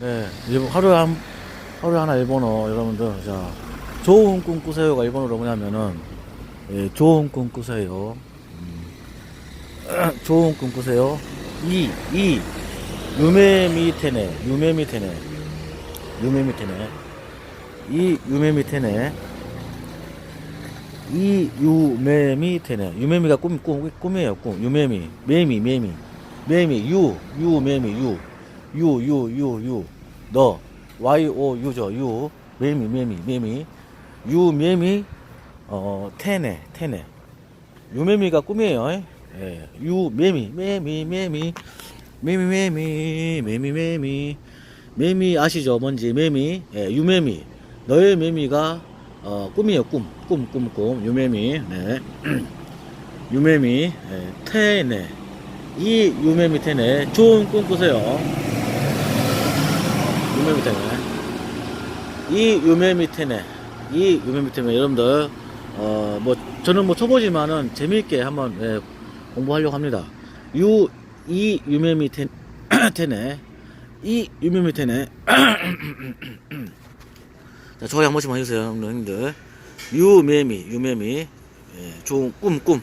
네, 하루에 한, 하루에 하나 일본어, 여러분들. 자, 좋은 꿈 꾸세요가 일본어로 뭐냐면은, 예, 좋은 꿈 꾸세요. 음, 좋은 꿈 꾸세요. 이, 이, 유메 미테네, 유메 미테네, 유메 미테네, 이 유메 미테네, 이 유메 미 테네, 유메미가 꿈, 꿈, 꿈이에요, 꿈. 유메미, 메미, 메미, 메미, 유, 유메미, 유. 유, 유, 유, 유. 너. Y, O, U죠. 유. 매미, 매미, 매미. 유, 매미. 어, 테네, 테네. 유 매미가 꿈이에요. 예. 유, 매미, 매미, 매미. 매미, 매미, 매미, 매미. 매미 아시죠? 뭔지, 매미. 예, 유매미. 너의 매미가, 어, 꿈이에요. 꿈. 꿈, 꿈, 꿈. 유매미. 네. 유매미. 예, 테네. 이 유매미 테네. 좋은 꿈 꾸세요. 유매 밑에네. 이 유매 밑에네. 이 유매 밑에네. 여러분들, 어, 뭐, 저는 뭐 초보지만은 재미있게 한번, 예, 공부하려고 합니다. 유, 이 유매 밑에, 테네. 이 유매 밑에네. 자, 좋아요 한 번씩만 해주세요, 형님들. 유매미, 유매미. 예, 좋은 꿈, 꿈.